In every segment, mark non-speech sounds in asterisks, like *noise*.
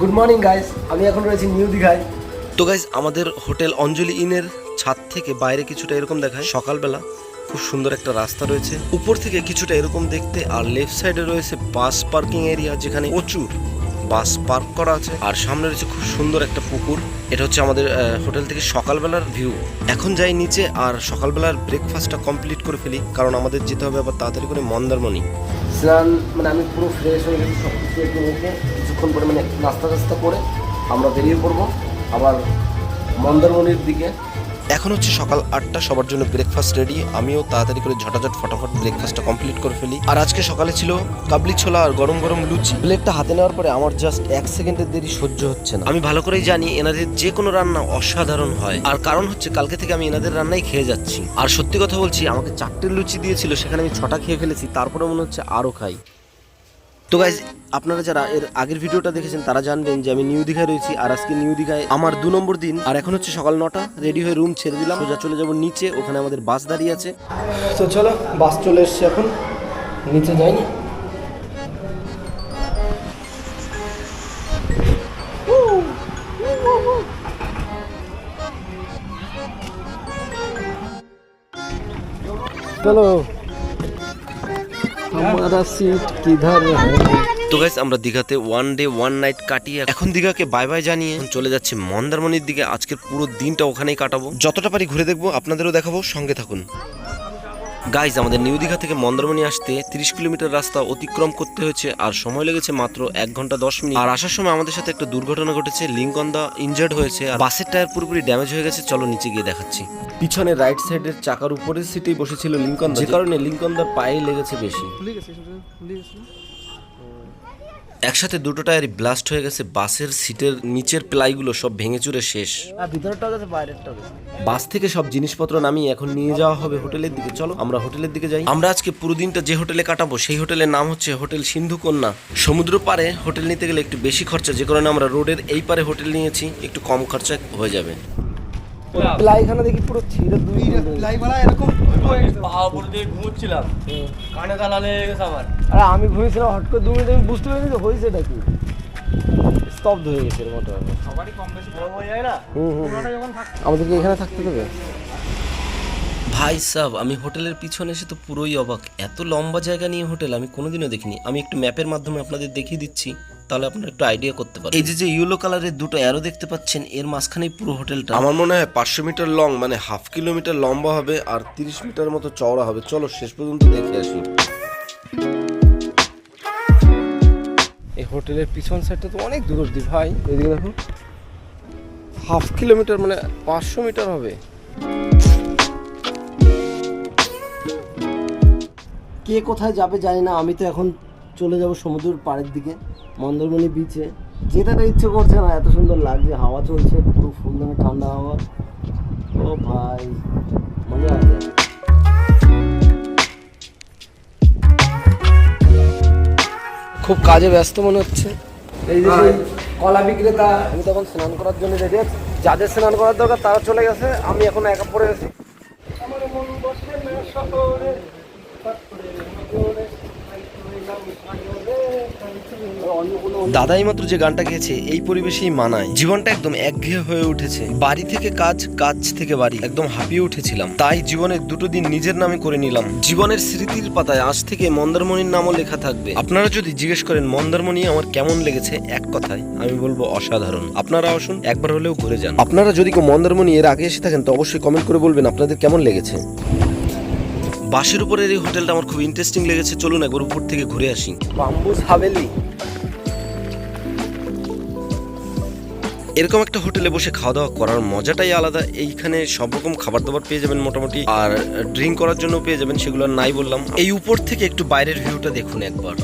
Good morning guys আমি এখন রয়েছি নিউ দীঘায়। তো গাইজ আমাদের হোটেল অঞ্জলি ইনের ছাদ থেকে বাইরে কিছুটা এরকম দেখায়। সকালবেলা খুব সুন্দর একটা রাস্তা রয়েছে। উপর থেকে কিছুটা এরকম দেখতে আর লেফট সাইডে রয়েছে বাস পার্কিং এরিয়া যেখানে প্রচুর বাস পার্ক করা আছে। আর সামনে রয়েছে খুব সুন্দর একটা পুকুর। এটা হচ্ছে আমাদের হোটেল থেকে সকালবেলার ভিউ এখন যাই নিচে আর সকালবেলার ব্রেকফাস্টটা কমপ্লিট করে ফেলি। কারণ আমাদের যেতে হবে আবার তাড়াতাড়ি করে মন্দারমণি। স্নান মানে আমি পুরো ফ্রেশ হয়ে গেছি, সব কিছু একটু মুখে কিছুক্ষণ পরে মানে নাস্তা টাস্তা করে আমরা বেরিয়ে পড়ব আবার মন্দারমণির দিকে। এখন হচ্ছে সকাল আটটা, সবার জন্য ব্রেকফাস্ট রেডি আমিও তাড়াতাড়ি করে ঝটাঝট ফটাফট ব্রেকফাস্টটা কমপ্লিট করে ফেলি। আর আজকে সকালে ছিল কাবলি ছোলা আর গরম গরম লুচি। প্লেটটা হাতে নেওয়ার পরে আমার জাস্ট এক সেকেন্ডের দেরি সহ্য হচ্ছে না। আমি ভালো করেই জানি এনাদের যে কোনো রান্না অসাধারণ হয়। আর কারণ হচ্ছে কালকে থেকে আমি এনাদের রান্নাই খেয়ে যাচ্ছি। আর সত্যি কথা বলছি, আমাকে চারটে লুচি দিয়েছিল, সেখানে আমি ছটা খেয়ে ফেলেছি তারপরে মনে হচ্ছে আরও খাই। তো গাইজ আপনারা যারা এর আগের ভিডিওটা দেখেছেন, তারা জানবেন যে আমি নিউ দীঘায় রয়েছি আর আজকে নিউ দীঘায় আমার দু নম্বর দিন। আর এখন হচ্ছে সকাল নটা রেডি হয়ে রুম ছেড়ে দিলাম। সোজা চলে যাব নিচে, ওখানে আমাদের বাস দাঁড়িয়ে আছে। তো চলো বাস চলে এসছে এখন। নিচে যাইনি। চলো। हमारा सीट किधर है তো গাইজ আমরা দীঘাতে ওয়ান ডে ওয়ান নাইট কাটিয়ে এখন দীঘাকে বাই বাই জানিয়ে এখন চলে যাচ্ছে মন্দারমণির দিকে আজকের পুরো দিনটা ওখানেই কাটাবো যতটা পারি ঘুরে দেখবো আপনাদেরও দেখাবো সঙ্গে থাকুন গাইজ আমাদের নিউ দীঘা থেকে মন্দারমণি আসতে তিরিশ কিলোমিটার রাস্তা অতিক্রম করতে হয়েছে আর সময় লেগেছে মাত্র এক ঘণ্টা দশ মিনিট। আর আসার সময় আমাদের সাথে একটা দুর্ঘটনা ঘটেছে লিঙ্কন্দা ইনজার্ড হয়েছে আর বাসের টায়ার পুরোপুরি ড্যামেজ হয়ে গেছে। চলো নিচে গিয়ে দেখাচ্ছি। পিছনে রাইট সাইডের চাকার উপরের সিটেই বসেছিল লিঙ্কন যে কারণে লিঙ্কন্দার পায়ে লেগেছে বেশি। একসাথে দুটো টায়ারই ব্লাস্ট হয়ে গেছে বাসের সিটের নিচের প্লাইগুলো সব ভেঙে চুরে শেষ। গেছে বাস থেকে সব জিনিসপত্র নামিয়ে এখন নিয়ে যাওয়া হবে হোটেলের দিকে। চলো আমরা হোটেলের দিকে যাই। আমরা আজকে পুরো দিনটা যে হোটেলে কাটাবো সেই হোটেলের নাম হচ্ছে হোটেল সিন্ধু কন্যা সমুদ্র পারে হোটেল নিতে গেলে একটু বেশি খরচা যে কারণে আমরা রোডের এই পারে হোটেল নিয়েছি একটু কম খরচা হয়ে যাবে। প্লাইখানা দেখি পুরো ছিঁড়ে দুই পাহাড় উপর দিয়ে ঘুমোচ্ছিলাম। কানে কালা লেগে গেছে আমার। আরে আমি ঘুমিয়েছিলাম হট করে দু মিনিট আমি বুঝতে পারিনি যে হয়েছে এটা কি। স্তব্ধ হয়ে গেছে এর মতো। সবারই কম বেশি বড় হয়ে যায় না? হুম হুম আমাদেরকে এখানে থাকতে দেবে? ভাই সাব আমি হোটেলের পিছনে এসে তো পুরোই অবাক। এত লম্বা জায়গা নিয়ে হোটেল আমি কোনোদিনও দেখিনি। আমি একটু ম্যাপের মাধ্যমে আপনাদের দেখিয়ে দিচ্ছি। তাহলে আপনারা একটু আইডিয়া করতে পারেন এই যে যে ইয়েলো কালারের দুটো অ্যারো দেখতে পাচ্ছেন এর মাঝখানেই পুরো হোটেলটা আমার মনে হয় পাঁচশো মিটার লং মানে হাফ কিলোমিটার লম্বা হবে আর তিরিশ মিটার মতো চওড়া হবে। চলো শেষ পর্যন্ত দেখে আসি। এই হোটেলের পিছন সাইডটা তো অনেক দূর অব্দি ভাই। এদিকে দেখো হাফ কিলোমিটার মানে পাঁচশো মিটার হবে। কে কোথায় যাবে জানি না আমি তো এখন চলে যাব সমুদ্রের পাড়ের দিকে, মন্দারমণি বিচে যেতে ইচ্ছে করছে না, এত সুন্দর লাগছে, হাওয়া চলছে, পুরো ফুলদামে ঠান্ডা হাওয়া। ও ভাই, মজা আছে। খুব কাজে ব্যস্ত মনে হচ্ছে। এই যে কলা বিক্রেতা, আমি তখন স্নান করার জন্য রেডি আছি। যাদের স্নান করার দরকার, তারা চলে গেছে, আমি এখন একা পড়ে গেছি আমার মন বসে পাথরের নগরে, তাই কইলাম সাগরে, তাই কইলাম অন্য কোনো দাদা মাত্র যে গানটা গেয়েছে, এই পরিবেশেই মানায়। জীবনটা একদম একঘেয়ে হয়ে উঠেছে। বাড়ি থেকে কাজ কাজ থেকে বাড়ি। একদম হাঁপিয়ে উঠেছিলাম। তাই জীবনের দুটো দিন নিজের নামে করে নিলাম। জীবনের স্মৃতির পাতায় আজ থেকে মন্দারমণির নামও লেখা থাকবে। আপনারা যদি জিজ্ঞেস করেন, মন্দারমণি, আমার কেমন লেগেছে? এক কথায় আমি বলব, অসাধারণ। আপনারা আসুন, একবার হলেও ঘুরে যান। আপনারা যদি কেউ মন্দারমণি এর আগে এসে থাকেন, তো অবশ্যই কমেন্ট করে বলবেন আপনাদের কেমন লেগেছে। বাসের উপরের এই হোটেলটা আমার খুব ইন্টারেস্টিং লেগেছে। চলুন একবার উপর থেকে ঘুরে আসি। বাম্বুস হাভেলি এরকম একটা হোটেলে বসে খাওয়া দাওয়া করার মজাটাই আলাদা। এইখানে সব রকম খাবার দাবার পেয়ে যাবেন মোটামুটি আর ড্রিঙ্ক করার জন্য পেয়ে যাবেন সেগুলো আর নাই বললাম। এই উপর থেকে একটু বাইরের ভিউটা দেখুন একবার।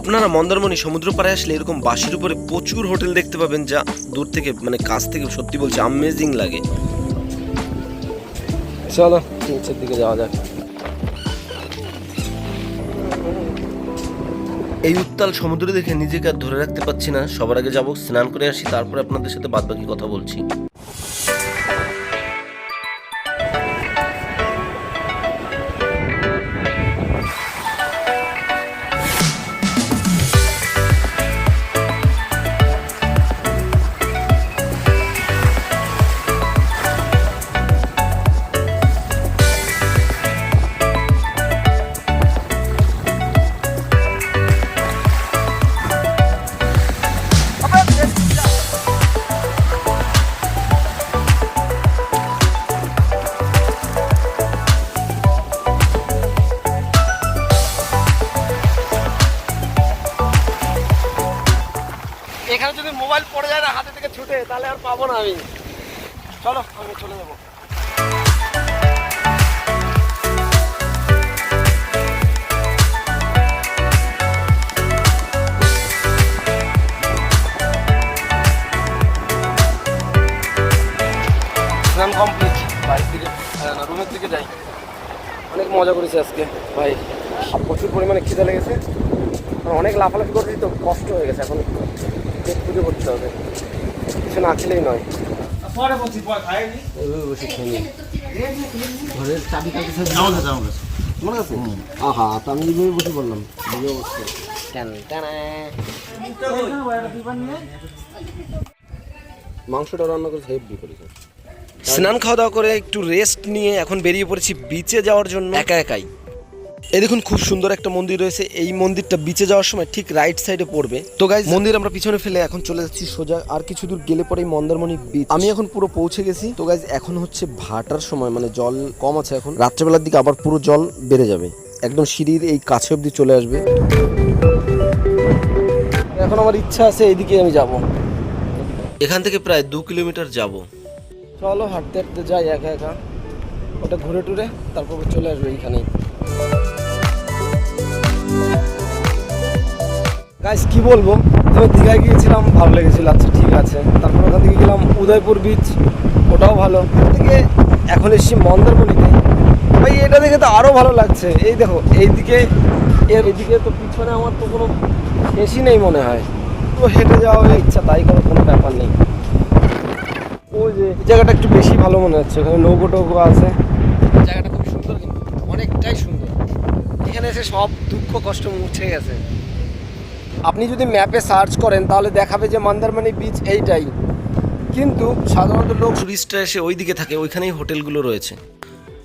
আপনারা মন্দারমণি সমুদ্র পাড়ে আসলে এরকম বাসের উপরে প্রচুর হোটেল দেখতে পাবেন যা দূর থেকে মানে কাছ থেকে সত্যি বলছি আমেজিং লাগে। চলো, নিচের দিকে যাওয়া যাক। এই উত্তাল সমুদ্র দেখে নিজেকে আর ধরে রাখতে পারছি না। সবার আগে যাব, স্নান করে আসি, তারপরে আপনাদের সাথে বাদবাকি কথা বলছি। পাবো না আমি। চলো আমি চলে যাব। স্নান কমপ্লিট বাড়ির রুমের দিকে যাই। অনেক মজা করেছি আজকে, ভাই। প্রচুর পরিমাণে খিদে লেগেছে। অনেক লাফালাফি করেছি তো, কষ্ট হয়ে গেছে। এখন পেট পুজো করতে হবে। কিছু না খেলেই নয়। ঘরের চাবি কাছে তোমার কাছে? আহা তো আমি এইভাবে বসে বললাম। বুঝে বসছে। টান মাংসটা রান্না করে হেভি করেছে। স্নান খাওয়া দাওয়া করে একটু রেস্ট নিয়ে এখন বেরিয়ে পড়েছি বিচে যাওয়ার জন্য। একা একাই। এই দেখুন, খুব সুন্দর একটা মন্দির রয়েছে। এই মন্দিরটা বিচে যাওয়ার সময় ঠিক রাইট সাইডে পড়বে। তো গাইজ মন্দির আমরা পিছনে ফেলে এখন চলে যাচ্ছি সোজা। আর কিছু দূর গেলে পরেই মন্দারমণি বিচ আমি এখন পুরো পৌঁছে গেছি। তো গাইজ এখন হচ্ছে ভাটার সময় মানে জল কম আছে এখন। রাত্রেবেলার দিকে আবার পুরো জল বেড়ে যাবে। একদম সিঁড়ির এই কাছে অবধি চলে আসবে। এখন আমার ইচ্ছা আছে এইদিকে আমি যাব। এখান থেকে প্রায় দু কিলোমিটার যাব। চলো হাঁটতে হাঁটতে যাই একা একা। ওটা ঘুরে টুরে, তারপর চলে আসবে এইখানেই। গাইস কি বলব? তবে দীঘায় গিয়েছিলাম, ভালো লেগেছিল। আচ্ছা ঠিক আছে। তারপর ওখান থেকে গেলাম উদয়পুর বিচ ওটাও ভালো। ওখান থেকে এখন এসেছি মন্দারমণিতে। ভাই, এটা দেখে তো আরও ভালো লাগছে। এই দেখো, এইদিকে, এর এদিকে তো পিছনে আমার তো কোনো শেষই নেই মনে হয়। তো হেঁটে যাওয়ার ইচ্ছা, তাই কোনো কোনো ব্যাপার নেই। ওই যে জায়গাটা একটু বেশি ভালো মনে হচ্ছে। ওখানে নৌকো টৌকো আছে। জায়গাটা খুব সুন্দর কিন্তু, অনেকটাই সুন্দর। এখানে এসে সব দুঃখ, কষ্ট মুছে গেছে। আপনি যদি ম্যাপে সার্চ করেন, তাহলে দেখাবে যে মন্দারমণি বিচ এইটাই। কিন্তু সাধারণত লোক টুরিস্টরা এসে ওই দিকে থাকে, ওইখানেই হোটেলগুলো রয়েছে।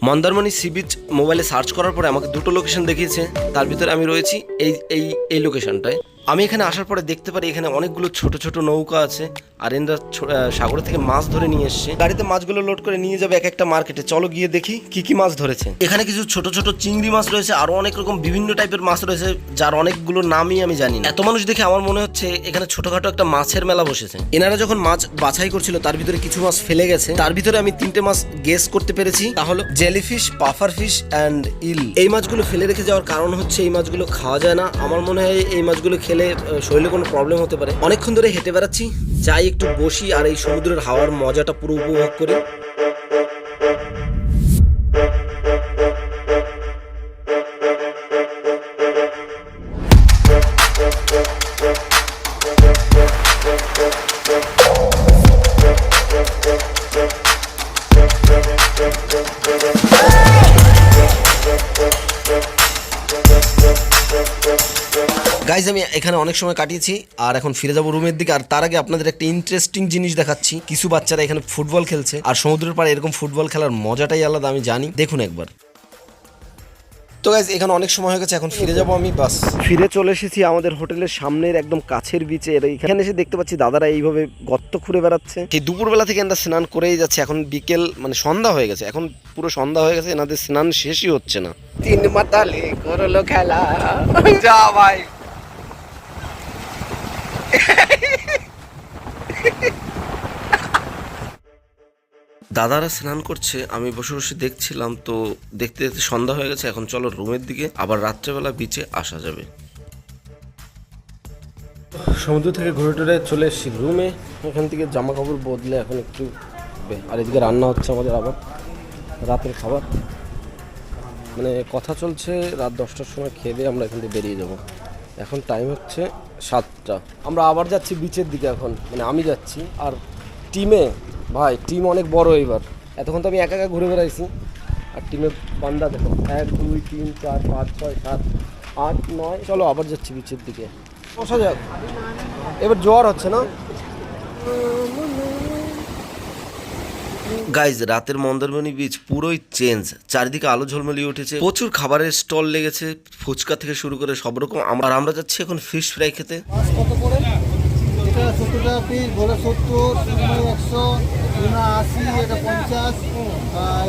মন্দারমণি সি বিচ মোবাইলে সার্চ করার পরে আমাকে দুটো লোকেশন দেখিয়েছে, তার ভিতরে আমি রয়েছি এই এই এই লোকেশনটায় আমি এখানে আসার পরে দেখতে পারি এখানে অনেকগুলো ছোট ছোট নৌকা আছে। আর ছো- সাগর থেকে মাছ ধরে নিয়ে এসছে। গাড়িতে মাছগুলো লোড করে নিয়ে যাবে এক একটা মার্কেটে। চলো গিয়ে দেখি কি কি মাছ ধরেছে। এখানে কিছু ছোট ছোট চিংড়ি মাছ রয়েছে, আরও অনেক রকম বিভিন্ন টাইপের মাছ রয়েছে, যার অনেকগুলো নামই আমি জানি না। এত মানুষ দেখে আমার মনে হচ্ছে এখানে ছোটখাটো একটা মাছের মেলা বসেছে। এনারা যখন মাছ বাছাই করছিল, তার ভিতরে কিছু মাছ ফেলে গেছে। তার ভিতরে আমি তিনটে মাছ গেস করতে পেরেছি। তা হলো jellyfish puffer fish and eel এই মাছগুলো ফেলে রেখে যাওয়ার কারণ হচ্ছে, এই মাছগুলো খাওয়া যায় না। আমার মনে হয় এই মাছগুলো খেলে আহ, শরীরে কোনো প্রবলেম হতে পারে। অনেকক্ষণ ধরে হেঁটে বেড়াচ্ছি। যাই একটু বসি আর এই সমুদ্রের হাওয়ার মজাটা পুরো উপভোগ করি। গাইজ আমি এখানে অনেক সময় কাটিয়েছি আর এখন ফিরে যাব রুমের দিকে। আর তার আগে আপনাদের একটা ইন্টারেস্টিং জিনিস দেখাচ্ছি। কিছু বাচ্চারা এখানে ফুটবল খেলছে আর সমুদ্রের পাড়ে এরকম ফুটবল খেলার মজাটাই আলাদা আমি জানি। দেখুন একবার। তো গাইজ এখানে অনেক সময় হয়ে গেছে এখন ফিরে যাব আমি বাস। ফিরে চলে এসেছি আমাদের হোটেলের সামনের একদম কাছের বিচে এখানে এসে দেখতে পাচ্ছি দাদারা এইভাবে গর্ত খুঁড়ে বেড়াচ্ছে। সেই দুপুরবেলা থেকে এনারা স্নান করেই যাচ্ছে এখন বিকেল মানে সন্ধ্যা হয়ে গেছে। এখন পুরো সন্ধ্যা হয়ে গেছে এনাদের স্নান শেষই হচ্ছে না। তিন মাতালে করল খেলা। যা ভাই। *laughs* দাদারা স্নান করছে, আমি বসে বসে দেখছিলাম, তো দেখতে দেখতে সন্ধ্যা হয়ে গেছে, এখন চলো রুমের দিকে, আবার রাত্রেবেলা বিচে আসা যাবে। সমুদ্র থেকে ঘুরে টুরে চলে এসেছি রুমে, এখান থেকে জামা কাপড় বদলে এখন একটু আর এদিকে রান্না হচ্ছে আমাদের আবার, রাতের খাবার। মানে কথা চলছে, রাত দশটার সময় খেয়ে দিয়ে আমরা এখান থেকে বেরিয়ে যাব। এখন টাইম হচ্ছে সাতটা। আমরা আবার যাচ্ছি বিচের দিকে এখন মানে আমি যাচ্ছি, আর টিমে ভাই টিম অনেক বড় এবার এতক্ষণ তো আমি একা একা ঘুরে বেড়াইছি। আর টিমের বান্দা দেখো, এক, দুই, তিন, চার, পাঁচ, ছয়, সাত, আট, নয়, চলো আবার যাচ্ছি বিচের দিকে। বসা যাক। এবার জ্বর হচ্ছে না? গাইজ রাতের মন্দারমণি বিচ পুরোই চেঞ্জ চারিদিকে আলো ঝলমলিয়ে উঠেছে। প্রচুর খাবারের স্টল লেগেছে। ফুচকা থেকে শুরু করে সব রকম আর আমরা যাচ্ছি এখন ফিশ ফ্রাই খেতে। এটা পিস ভোলে সত্তর একশো আশি পঞ্চাশ। আর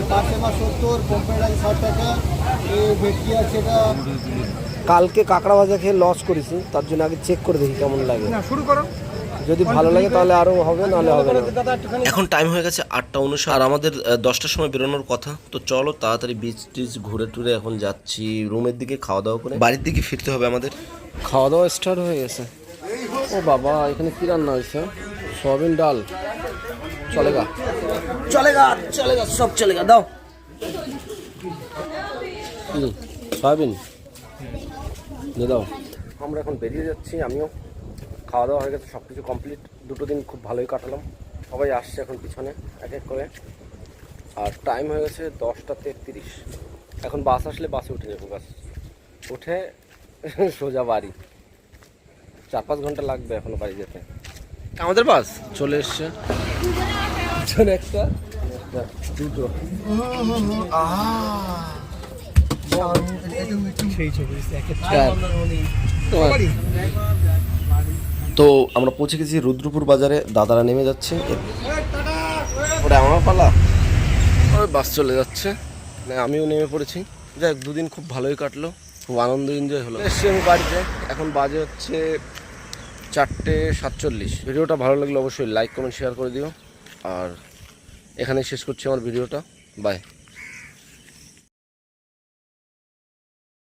সত্তর ষাট টাকা। এই ভেটকি আছে এটা। কালকে কাঁকড়া ভাজা খেয়ে লস করেছি। তার জন্য আগে চেক করে দেখি কেমন লাগে। শুরু করো। যদি ভালো লাগে তাহলে আরও হবে নাহলে হবে না। এখন টাইম হয়ে গেছে আটটা উনিশশো আর আমাদের দশটার সময় বেরোনোর কথা। তো চলো তাড়াতাড়ি বিচ টিচ ঘুরে টুরে এখন যাচ্ছি রুমের দিকে খাওয়া দাওয়া করে। বাড়ির দিকে ফিরতে হবে আমাদের। খাওয়া দাওয়া স্টার্ট হয়ে গেছে। ও বাবা এখানে কি রান্না হয়েছে? সয়াবিন ডাল। চলেগা চলেগা চলেগা সব চলেগা দাও। সয়াবিন। দিয়ে দাও। আমরা এখন বেরিয়ে যাচ্ছি আমিও। খাওয়া দাওয়া হয়ে গেছে সব কিছু কমপ্লিট দুটো দিন খুব ভালোই কাটালাম। সবাই আসছে এখন পিছনে এক এক করে। আর টাইম হয়ে গেছে দশটা তেত্রিশ। এখন বাস আসলে বাসে উঠে যাব বাস উঠে *laughs* সোজা বাড়ি। চার পাঁচ ঘণ্টা লাগবে এখনও বাড়ি যেতে। আমাদের বাস? চলে এসছে। পিছনে একটা? দুটো। চার। তোমার তো আমরা পৌঁছে গেছি রুদ্রপুর বাজারে দাদারা নেমে যাচ্ছে। আমার পালা। ওই বাস চলে যাচ্ছে। না, আমিও নেমে পড়েছি। যাক দুদিন খুব ভালোই কাটলো। খুব আনন্দ এনজয় হলো। এসছি আমি বাড়িতে। এখন বাজে হচ্ছে চারটে সাতচল্লিশ। ভিডিওটা ভালো লাগলে অবশ্যই লাইক কমেন্ট শেয়ার করে দিও। আর এখানে শেষ করছি আমার ভিডিওটা। বাই